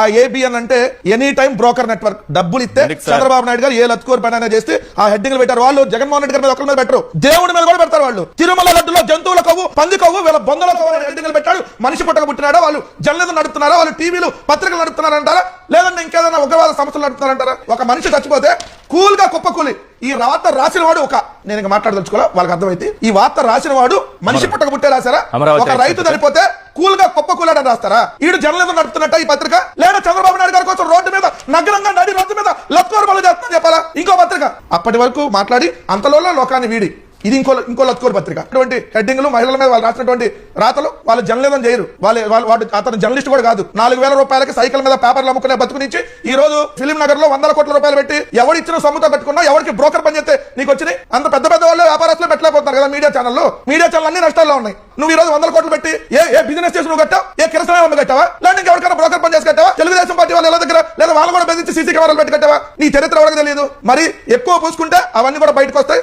ఆ ఏబిఎన్ అంటే any time broker network డబ్బులు ఇస్తే? చంద్రబాబు నాయుడు గారు ఏ లత్కూరు పైన చేస్తే ఆ హెడ్డింగ్ పెట్టారు. వాళ్ళు జగన్మోహన్ రెడ్డి గారి మీద ఒకరి మీద పెట్టరు. దేవుడి మీద కూడా పెడతారు వాళ్ళు. తిరుమల లడ్డులో జంతువుల కొవ్వు పంది కొవ్వు వీళ్ళ బొందల కొవ్వు హెడ్డింగ్ పెట్టాడు. మనిషి పుట్టక పుట్టినాడా? వాళ్ళు జర్నలిజం నడుపుతున్నారా? వాళ్ళు టీవీలు పత్రికలు నడుపుతున్నారంటారా లేదంటే ఇంకేదైనా ఉగ్రవాద సంస్థలు నడుపుతున్నారంటారా ఒక మనిషి చచ్చిపోతే కూల్గా కుప్పకూలి ఈ వార్త రాసిన వాడు ఒక నేను ఇంకా మాట్లాడదలుచుకోలే వాళ్ళకి అర్థమైతే ఈ వార్త రాసిన వాడు మనిషి పుట్టక పుట్టే రాశారా? ఒక రైతు చనిపోతే కూల్గా కుప్ప అని రాస్తారా? ఈడు జర్నలిజం నడుపుతున్నట్ట ఈ పత్రిక? లేదా చంద్రబాబు నాయుడు గారి కోసం రోడ్డు మీద నగరంగా నడి రోడ్డు మీద లక్కోరు బలు చేస్తున్నా చెప్పాలా? ఇంకో పత్రిక. అప్పటి వరకు మాట్లాడి అంతలో లోకాన్ని వీడి. ఇది ఇంకో ఇంకో లత్కోరు పత్రిక. అటువంటి హెడ్డింగ్లు మహిళల మీద వాళ్ళు రాసినటువంటి రాతలు వాళ్ళు జర్నలిజం చేయరు. వాళ్ళు వాళ్ళు వాడు అతను జర్నలిస్ట్ కూడా కాదు. నాలుగు వేల రూపాయలకి సైకిల్ మీద పేపర్లు అమ్ముకునే బతుకునిచ్చి ఈ రోజు ఫిలిం నగర్లో వందల కోట్ల రూపాయలు పెట్టి ఎవరు ఇచ్చిన సొమ్ముతో పెట్టుకున్నా ఎవరికి బ్రోకర్ పని చేస్తే నీకు వచ్చినాయి? అంత పెద్ద పెద్ద వాళ్ళు వ్యాపారస్తులు పెట్టలేకపోతున్నారు కదా మీడియా ఛానల్ మీడియా ఛానల్ అన్ని నష్టాల్లో ఉన్నాయి. నువ్వు ఈ రోజు వందల కోట్లు పెట్టి ఏ ఏ బిజినెస్ చేసి నువ్వు కట్టావు? ఏ కిరసన వంద కట్టావా? లేదా ఎవరికైనా బ్రోకర్ పని చేసి కట్టావా? తెలుగుదేశం పార్టీ వాళ్ళ దగ్గర? లేదా వాళ్ళు కూడా బెదిరించి సీసీ కెమెరాలు పెట్టి కట్టావా? నీ చరిత్ర ఎవరికి తెలియదు? మరి ఎక్కువ పూసుకుంటే అవన్నీ కూడా బయటకు వస్తాయి.